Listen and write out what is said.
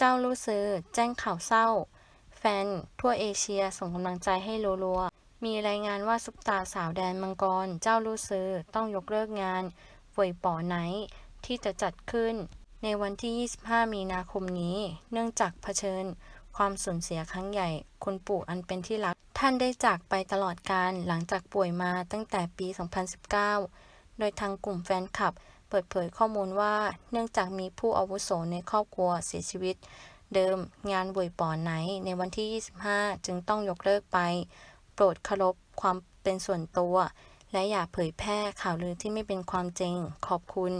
เจ้าลู่ซือแจ้งข่าวเศร้า แฟน ทั่วเอเชียส่งกำลังใจให้รัวๆ มีรายงานว่าซุปตาสาวแดนมังกร เจ้าลู่ซือต้องยกเลิกงานเว่ยป๋อไนท์ที่จะจัดขึ้น ในวันที่ 25 มีนาคมนี้ เนื่องจากเผชิญ ความสูญเสียครั้งใหญ่ คุณปู่อันเป็นที่รัก ท่านได้จากไปตลอดกาลหลังจากป่วยมาตั้งแต่ปี 2019 โดยทางกลุ่มแฟนคลับ เปิดเผยข้อมูลว่า เนื่องจากมีผู้อาวุโสในครอบครัวเสียชีวิต เดิมงานบวยป่อไหนในวันที่ 25 จึงต้องยกเลิกไป โปรดเคารพความเป็นส่วนตัว และอย่าเผยแพร่ข่าวลือที่ไม่เป็นความจริง ขอบคุณ